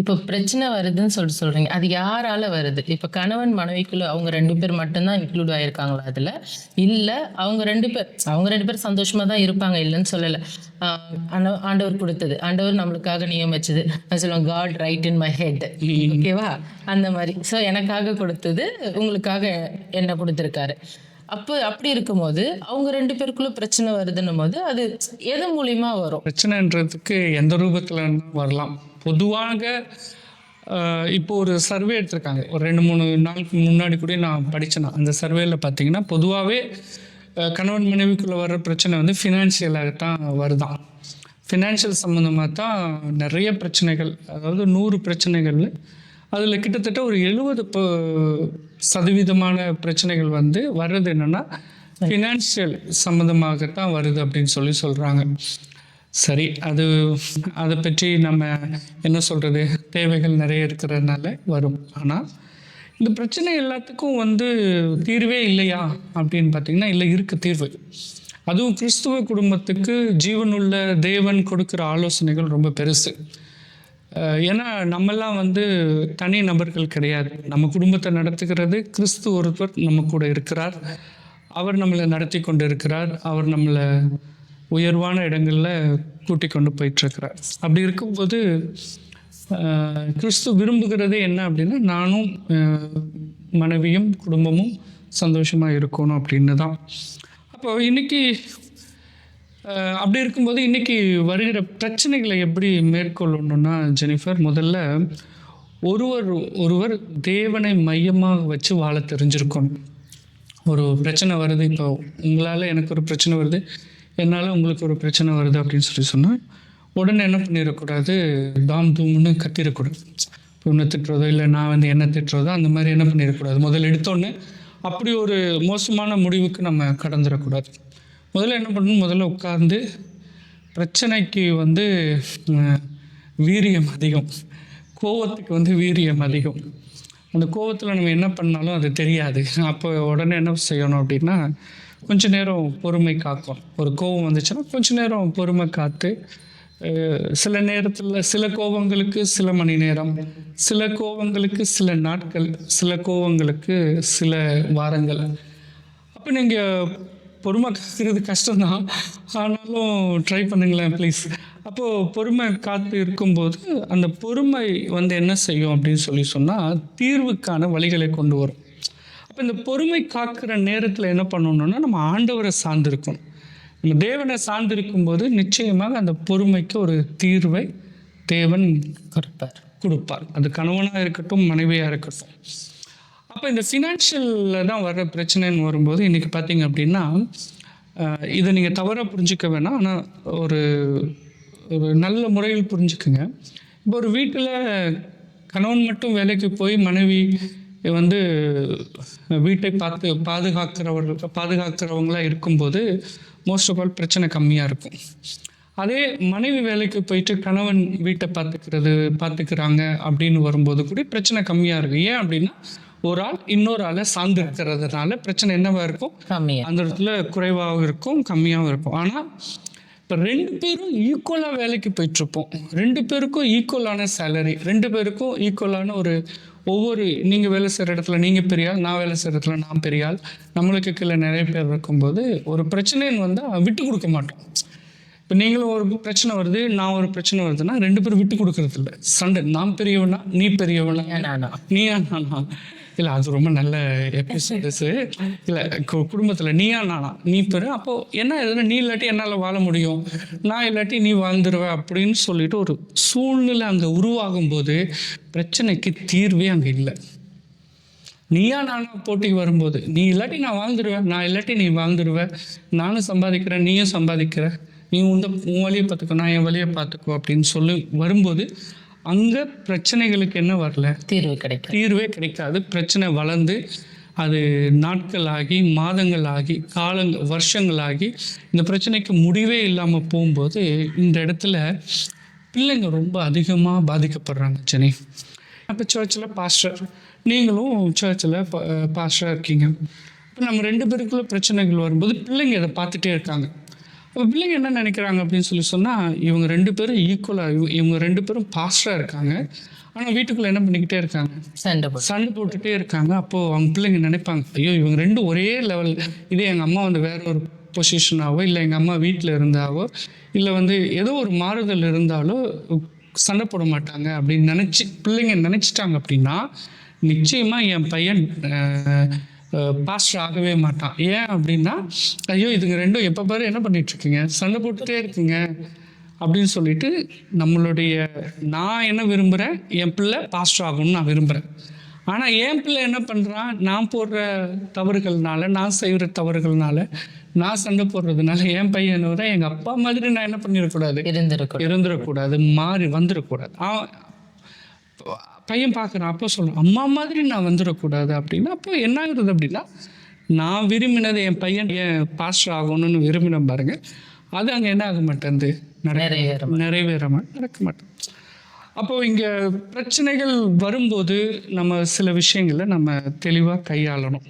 இப்போ பிரச்சனை வருதுன்னு சொல்லிட்டு சொல்றீங்க. அது யாரால வருது? இப்போ கணவன் மனைவிக்குள்ள அவங்க ரெண்டு பேர் மட்டும்தான் இன்க்ளூட் ஆயிருக்காங்களா அதுல? இல்ல அவங்க ரெண்டு பேர் அவங்க ரெண்டு பேர் சந்தோஷமா தான் இருப்பாங்க இல்லைன்னு சொல்லல. ஆண்டவர் கொடுத்தது. ஆண்டவர் நம்மளுக்காக நியமிச்சது. சொல்லுவேன் God write in my head ஓகேவா அந்த மாதிரி. ஸோ எனக்காக கொடுத்தது உங்களுக்காக என்ன கொடுத்துருக்காரு. அப்போ அப்படி இருக்கும்போது அவங்க ரெண்டு பேருக்குள்ள பிரச்சனை வருதுன்னும் போது அது எது மூலியமா வரும்? பிரச்சனைன்றதுக்கு எந்த ரூபத்தில் வரலாம். பொதுவாக இப்போ ஒரு சர்வே எடுத்திருக்காங்க. ஒரு ரெண்டு மூணு நாளுக்கு முன்னாடி கூட நான் படித்தேன் அந்த சர்வேல பார்த்தீங்கன்னா பொதுவாகவே கணவன் மனைவிக்குள்ளே வர்ற பிரச்சனை வந்து ஃபினான்ஷியலாக தான் வருதான். ஃபினான்ஷியல் சம்மந்தமாக தான் நிறைய பிரச்சனைகள் அதாவது நூறு பிரச்சனைகள் அதில் கிட்டத்தட்ட ஒரு எழுபது சதவீதமான பிரச்சனைகள் வந்து வர்றது என்னென்னா ஃபினான்ஷியல் சம்மந்தமாகத்தான் வருது அப்படின்னு சொல்லி சொல்கிறாங்க சரி அது அதை பற்றி நம்ம என்ன சொல்கிறது தேவைகள் நிறைய இருக்கிறதுனால வரும். ஆனால் இந்த பிரச்சனை எல்லாத்துக்கும் வந்து தீர்வே இல்லையா? அப்படின்னு பார்த்தீங்கன்னா இல்லை இருக்கு தீர்வு. அதுவும் கிறிஸ்துவ குடும்பத்துக்கு ஜீவனுள்ள தேவன் கொடுக்குற ஆலோசனைகள் ரொம்ப பெருசு. ஏன்னா நம்மெல்லாம் வந்து தனி நபர்கள் கிடையாது. நம்ம குடும்பத்தை நடத்துகிறது கிறிஸ்து ஒருத்தர் நம்ம கூட இருக்கிறார். அவர் நம்மளை நடத்தி கொண்டு இருக்கிறார் அவர் நம்மளை உயர்வான இடங்களில் கூட்டி கொண்டு போயிட்டுருக்கிறார். அப்படி இருக்கும்போது கிறிஸ்து விரும்புகிறதே என்ன அப்படின்னா நானும் மனைவியும் குடும்பமும் சந்தோஷமாக இருக்கணும் அப்படின்னு தான் அப்போ இன்னைக்கு அப்படி இருக்கும்போது இன்னைக்கு வருகிற பிரச்சனைகளை எப்படி மேற்கொள்ளணும்னா ஜெனிஃபர் முதல்ல ஒருவர் ஒருவர் தேவனை மையமாக வச்சு வாழ தெரிஞ்சிருக்கணும். ஒரு பிரச்சனை வருது இப்போ உங்களால் எனக்கு ஒரு பிரச்சனை வருது என்னால் உங்களுக்கு ஒரு பிரச்சனை வருது அப்படின்னு சொல்லி சொன்னால் உடனே என்ன பண்ணிடக்கூடாது? தாம் தூம்னு கத்திடக்கூடாது. இப்போ உன்னை திட்டுறதோ இல்லை நான் வந்து என்ன திட்டுறதோ அந்த மாதிரி என்ன பண்ணிடக்கூடாது? முதல்ல எடுத்தோன்னே அப்படி ஒரு மோசமான முடிவுக்கு நம்ம கடந்துடக்கூடாது. முதல்ல என்ன பண்ணணும்? முதல்ல உட்கார்ந்து பிரச்சனைக்கு வந்து வீரியம் அதிகம். கோவத்துக்கு வந்து வீரியம் அதிகம். அந்த கோவத்தில் நம்ம என்ன பண்ணாலும் அது தெரியாது. அப்போ உடனே என்ன செய்யணும் அப்படின்னா கொஞ்ச நேரம் பொறுமை காக்கும். ஒரு கோவம் வந்துச்சுன்னா கொஞ்ச நேரம் பொறுமை காத்து சில நேரத்தில் சில கோபங்களுக்கு சில மணி நேரம் சில கோபங்களுக்கு சில நாட்கள் சில கோபங்களுக்கு சில வாரங்கள். அப்போ நீங்கள் பொறுமை காக்கிறது கஷ்டம்தான். ஆனாலும் ட்ரை பண்ணுங்களேன் ப்ளீஸ் அப்போது பொறுமை காத்து இருக்கும்போது அந்த பொறுமை வந்து என்ன செய்யும் அப்படின்னு சொல்லி சொன்னால் தீர்வுக்கான வழிகளை கொண்டு வரும். அப்போ இந்த பொறுமை காக்கிற நேரத்தில் என்ன பண்ணணும்னா நம்ம ஆண்டவரை சார்ந்திருக்கணும். நம்ம தேவனை சார்ந்திருக்கும் போது நிச்சயமாக அந்த பொறுமைக்கு ஒரு தீர்வை தேவன் கொடுப்பார். கொடுப்பார். அது கணவனாக இருக்கட்டும் மனைவியாக இருக்கட்டும். அப்போ இந்த ஃபினான்ஷியலில் தான் வர்ற பிரச்சனைன்னு வரும்போது இன்றைக்கி பார்த்தீங்க அப்படின்னா இதை நீங்கள் தவறாக புரிஞ்சுக்க வேணாம். ஆனால் ஒரு ஒரு நல்ல முறையில் புரிஞ்சுக்குங்க. இப்போ ஒரு வீட்டில் கணவன் மட்டும் வேலைக்கு போய் மனைவி வந்து வீட்டை பார்த்து பாதுகாக்கிறவர்கள் பாதுகாக்கிறவங்களா இருக்கும்போது மோஸ்ட் ஆஃப் ஆல் பிரச்சனை கம்மியாக இருக்கும். அதே மனைவி வேலைக்கு போயிட்டு கணவன் வீட்டை பார்த்துக்கிறது பார்த்துக்கிறாங்க அப்படின்னு வரும்போது கூட பிரச்சனை கம்மியாக இருக்கும். ஏன் அப்படின்னா ஒரு ஆள் இன்னொரு ஆளை சார்ந்து இருக்கிறதுனால பிரச்சனை என்னவா இருக்கும்? அந்த இடத்துல குறைவாகவும் இருக்கும் கம்மியாகவும் இருக்கும். ஆனால் இப்போ ரெண்டு பேரும் ஈக்குவலாக வேலைக்கு போயிட்டுருப்போம் ரெண்டு பேருக்கும் ஈக்குவலான சேலரி ரெண்டு பேருக்கும் ஈக்குவலான ஒரு ஒவ்வொரு நீங்கள் வேலை செய்கிற இடத்துல நீங்கள் பெரிய ஆள் நான் வேலை செய்கிற இடத்துல நான் பெரிய ஆள் நம்மளுக்கு கீழே நிறைய பேர் இருக்கும்போது ஒரு பிரச்சனைன்னு வந்தால் விட்டு கொடுக்க மாட்டோம். இப்போ நீங்களும் ஒரு பிரச்சனை வருது நான் ஒரு பிரச்சனை வருதுன்னா ரெண்டு பேரும் விட்டு கொடுக்கறது இல்லை. சண்டை. நான் பெரியவனா நீ பெரியவனா? நீயா நானா? இல்லை அது ரொம்ப நல்ல எபிசோட்ஸு இல்லை குடும்பத்தில் நீயா நானா? நீ பெரு அப்போது என்ன எதுனா நீ இல்லாட்டி என்னால் வாழ முடியும்? நான் இல்லாட்டி நீ வாழ்ந்துருவ அப்படின்னு சொல்லிட்டு ஒரு சூழ்நிலை அங்கே உருவாகும் போது பிரச்சனைக்கு தீர்வே அங்கே இல்லை. நீயா நானா போட்டிக்கு வரும்போது நீ இல்லாட்டி நான் வாழ்ந்துருவேன் நான் இல்லாட்டி நீ வாழ்ந்துருவ. நானும் சம்பாதிக்கிறேன் நீயும் சம்பாதிக்கிற. நீ உந்த உன் வழியை பார்த்துக்கோ நான் என் வழியை பார்த்துக்கோ அப்படின்னு சொல்லி வரும்போது அங்கே பிரச்சனைகளுக்கு என்ன வரல? தீர்வு கிடைக்கும் தீர்வே கிடைக்காது பிரச்சனை வளர்ந்து அது நாட்களாகி மாதங்களாகி காலங்கள் வருஷங்களாகி இந்த பிரச்சனைக்கு முடிவே இல்லாமல் போகும்போது இந்த இடத்துல பிள்ளைங்க ரொம்ப அதிகமாக பாதிக்கப்படுறாங்க ஜெனி அப்போ சர்ச்சில் பாஸ்டர் நீங்களும் சர்ச்சில் பாஸ்டராக இருக்கீங்க. இப்போ நம்ம ரெண்டு பேருக்குள்ள பிரச்சனைகள் வரும்போது பிள்ளைங்க இதை பார்த்துட்டே இருக்காங்க. பிள்ளைங்க என்ன நினைக்கிறாங்க அப்படின்னு சொல்லி சொன்னால் இவங்க ரெண்டு பேரும் ஈக்குவலாக இவங்க ரெண்டு பேரும் பாஸ்டாக இருக்காங்க. ஆனால் வீட்டுக்குள்ளே என்ன பண்ணிக்கிட்டே இருக்காங்க? சண்டை சண்டை போட்டுட்டே இருக்காங்க. அப்போது அவங்க பிள்ளைங்க நினைப்பாங்க ஐயோ இவங்க ரெண்டும் ஒரே லெவல் இதே எங்கள் அம்மா வந்து வேற ஒரு பொசிஷனாவோ இல்லை எங்கள் அம்மா வீட்டில் இருந்தாவோ இல்லை வந்து ஏதோ ஒரு மாறுதல் இருந்தாலோ சண்டை போட மாட்டாங்க. அப்படின்னு நினச்சி பிள்ளைங்க நினச்சிட்டாங்க அப்படின்னா நிச்சயமாக என் பையன் பாஸ்டர் ஆகவே மாட்டான். ஏன் அப்படின்னா ஐயோ இதுங்க ரெண்டும் எப்போ பாரு என்ன பண்ணிட்டு இருக்கீங்க சண்டை போட்டுட்டே இருக்கீங்க. அப்படின்னு சொல்லிட்டு நம்மளுடைய நான் என்ன விரும்புகிறேன் என் பிள்ளை பாஸ்டர் ஆகணும்னு நான் விரும்புகிறேன் ஆனால் என் பிள்ளை என்ன பண்ணுறான் நான் போடுற தவறுகள்னால நான் செய்கிற தவறுகள்னால நான் சண்டை போடுறதுனால என் பையன் விட எங்கள் அப்பா மாதிரி நான் என்ன பண்ணிடக்கூடாது? இருந்திருக்கும் இருந்துடக்கூடாது. மாறி வந்துடக்கூடாது. பையன் பார்க்குறான். அப்போ சொல்கிறான் அம்மா மாதிரி நான் வந்துடக்கூடாது. அப்படின்னா அப்போ என்ன ஆகுறது அப்படின்னா நான் விரும்பினது என் பையன் என் பாஸ்டர் ஆகணும்னு விரும்பின பாருங்க அது அங்கே என்ன ஆக மாட்டேங்குது நிறைவேற நிறைவேற நடக்க மாட்டேன். அப்போது இங்கே பிரச்சனைகள் வரும்போது நம்ம சில விஷயங்களை நம்ம தெளிவாக கையாளணும்.